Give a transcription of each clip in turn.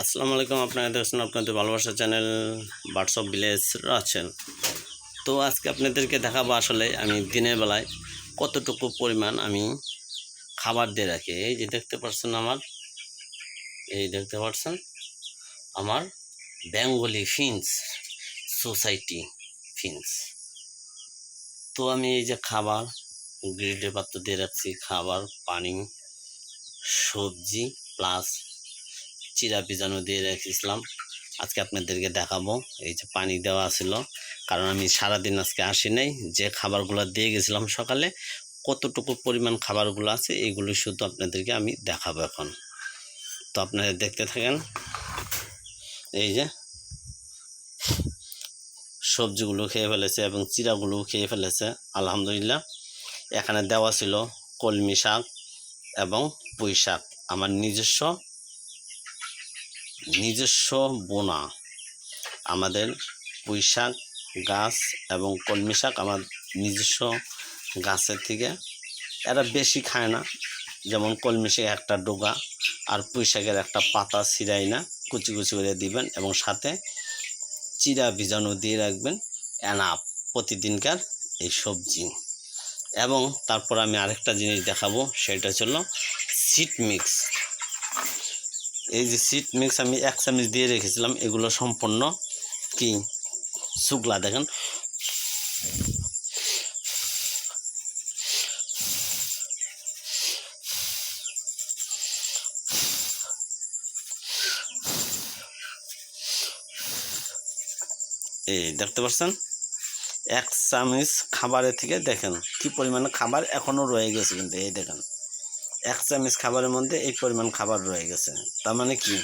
আসসালামু আলাইকুম, আপনারা দেখছেন আপনাদের ভালোবাসা চ্যানেল অফ ভিলেজ আছেন। তো আজকে আপনাদেরকে দেখাবো আসলে আমি দিনের বেলায় কতটুকু পরিমাণ আমি খাবার দিয়ে রাখি। এই যে দেখতে পাচ্ছেন আমার, এই দেখতে পাচ্ছেন আমার বেঙ্গলি ফিন্স সোসাইটি ফিন্স তো আমি এই যে খাবার গ্রিডের পাত্র দিয়ে রাখছি, খাবার, পানি, সবজি প্লাস চিরা বীজাণু দিয়ে রেখেছিলাম। আজকে আপনাদেরকে দেখাবো। এই যে পানি দেওয়া ছিল কারণ আমি সারাদিন আজকে আসি নাই। যে খাবারগুলো দিয়ে গেছিলাম সকালে, কতটুকু পরিমাণ খাবারগুলো আছে এইগুলো শুধু আপনাদেরকে আমি দেখাবো এখন। তো আপনারা দেখতে থাকেন। এই যে সবজিগুলো খেয়ে ফেলেছে এবং চিরাগুলো খেয়ে ফেলেছে, আলহামদুলিল্লাহ। এখানে দেওয়া ছিল কলমি শাক এবং পুঁই শাক। আমার নিজস্ব নিজস্ব বোনা। আমাদের পুঁই শাক গাছ এবং কলমি শাক আমার নিজস্ব গাছের থেকে এরা বেশি খায় না। যেমন কলমি শাক একটা ডোগা আর পুঁই শাকের একটা পাতা ছিঁড়াই না, কুচি কুচি করে দিবেন এবং সাথে চিরা বীজাণু দিয়ে রাখবেন, এনাপ প্রতিদিনকার এই সবজি। এবং তারপর আমি আরেকটা জিনিস দেখাবো, সেটা হলো সিট মিক্স এই যে সিট মিক্স আমি এক চামচ দিয়ে রেখেছিলাম, এগুলো সম্পূর্ণ কি? শুকলা, দেখেন। এই দেখতে পাচ্ছেন? এক চামচ খাবারের থেকে দেখেন, কি পরিমাণে খাবার এখনও রয়ে গেছে কিন্তু, এই দেখেন। এক চামচ খাবারের মধ্যে এই পরিমাণ খাবার রয়ে গেছে। তার মানে কি?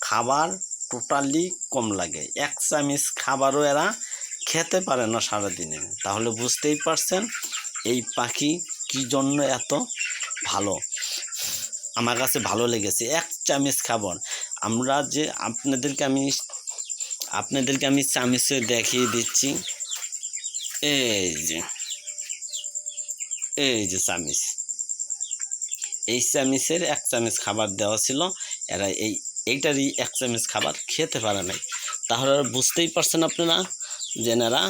খাবার টোটালি কম লাগে। এক চামচ খাবারও এরা খেতে পারে না সারাদিনে। তাহলে বুঝতেই পারছেন এই পাখি কি জন্য এত ভালো? আমার কাছে ভালো লেগেছে। এক চামচ খাবার। আমরা যে আপনাদেরকে আমি আপনাদেরকে আমি চামচে দেখিয়ে দিচ্ছি। এই যে এই যে চামচ। এই চামিচের এক চামচ খাবার দেওয়া ছিল। এরা এই, এইটারই এক চামচ খাবার খেতে পারে নাই। তাহলে বুঝতেই পারছেন আপনারা যে এনারা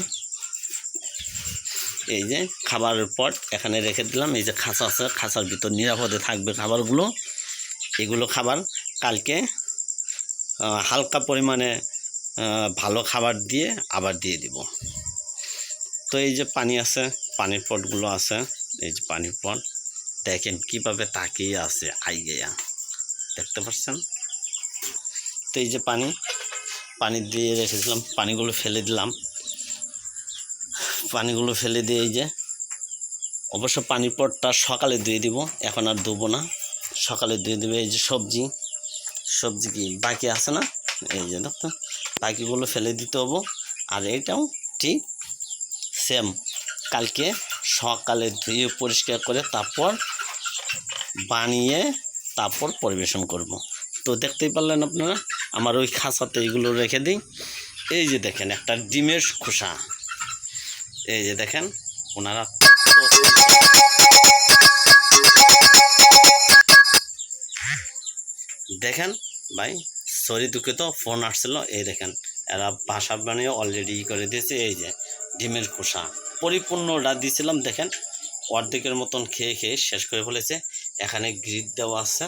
এই যে খাবারের পর এখানে রেখে দিলাম। এই যে খাঁচা আছে, খাঁচার ভিতর নিরাপদে থাকবে খাবারগুলো। এগুলো খাবার কালকে হালকা পরিমাণে ভালো খাবার দিয়ে আবার দিয়ে দিব। তো এই যে পানি আছে, পানির পটগুলো আছে, এই যে পানির পট। দেখেন কীভাবে তাকিয়ে আছে আইগেয়া দেখতে পাচ্ছেন? তো এই যে পানি পানি দিয়ে রেখেছিলাম, পানিগুলো ফেলে দিলাম। পানিগুলো ফেলে দিয়ে এই যে, অবশ্য পানির পটটা সকালে ধুয়ে দিব, এখন আর ধুবো না। সকালে ধুয়ে দেবে এই যে সবজি। সবজি কি বাকি আছে না? এই যে দেখতো, বাকিগুলো ফেলে দিতে হব। আর এইটাও ঠিক সেম কালকে সকালে ধুয়ে পরিষ্কার করে তারপর বানিয়ে তারপর পরিবেশন করব। তো দেখতেই পারলেন আপনারা, আমার ওই খাঁচাতে এইগুলো রেখে দিই। এই যে দেখেন, একটা ডিমের খোসা। এই যে দেখেন, ওনারা দেখেন ভাই, সরি দুঃখিত, ফোন আসছিল, এই দেখেন, এরা বাসা বানিয়ে অলরেডি করে দিয়েছে, এই যে ডিমের খোসা। পরিপূর্ণটা দিয়েছিলাম দেখেন, অর্ধেকের মতন খেয়ে খেয়ে শেষ করে ফেলেছে। এখানে গ্রিড দেওয়া আছে,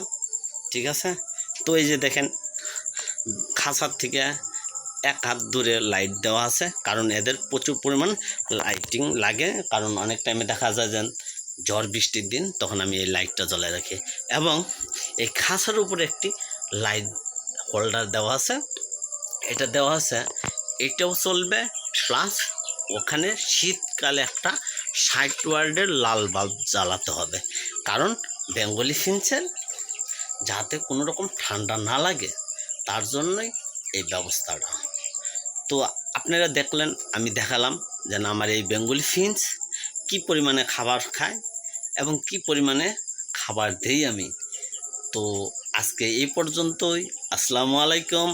ঠিক আছে? তো এই যে দেখেন, খাঁচার থেকে এক হাত দূরে লাইট দেওয়া আছে, কারণ এদের প্রচুর পরিমাণ লাইটিং লাগে, কারণ অনেক টাইমে দেখা যায় যে ঝড় বৃষ্টির দিন, তখন আমি এই লাইটটা জ্বলায় রাখি। এবং এই খাঁচার উপরে একটি লাইট হোল্ডার দেওয়া আছে, এটা দেওয়া আছে, এটাও চলবে প্লাস ওখানে শীতকালে একটা ষাট ওয়ার্ডের লাল বাল্ব জ্বালাতে হবে। কারণ বেঙ্গলি ফিন্সের যাতে কোনো রকম ঠান্ডা না লাগে, তার জন্যই এই ব্যবস্থাটা। তো আপনারা দেখলেন, আমি দেখালাম যে না আমার এই বেঙ্গলি ফিঞ্চ কি পরিমাণে খাবার খায় এবং কি পরিমাণে খাবার দেই আমি। তো আজকে এই পর্যন্তই। আসসালামু আলাইকুম।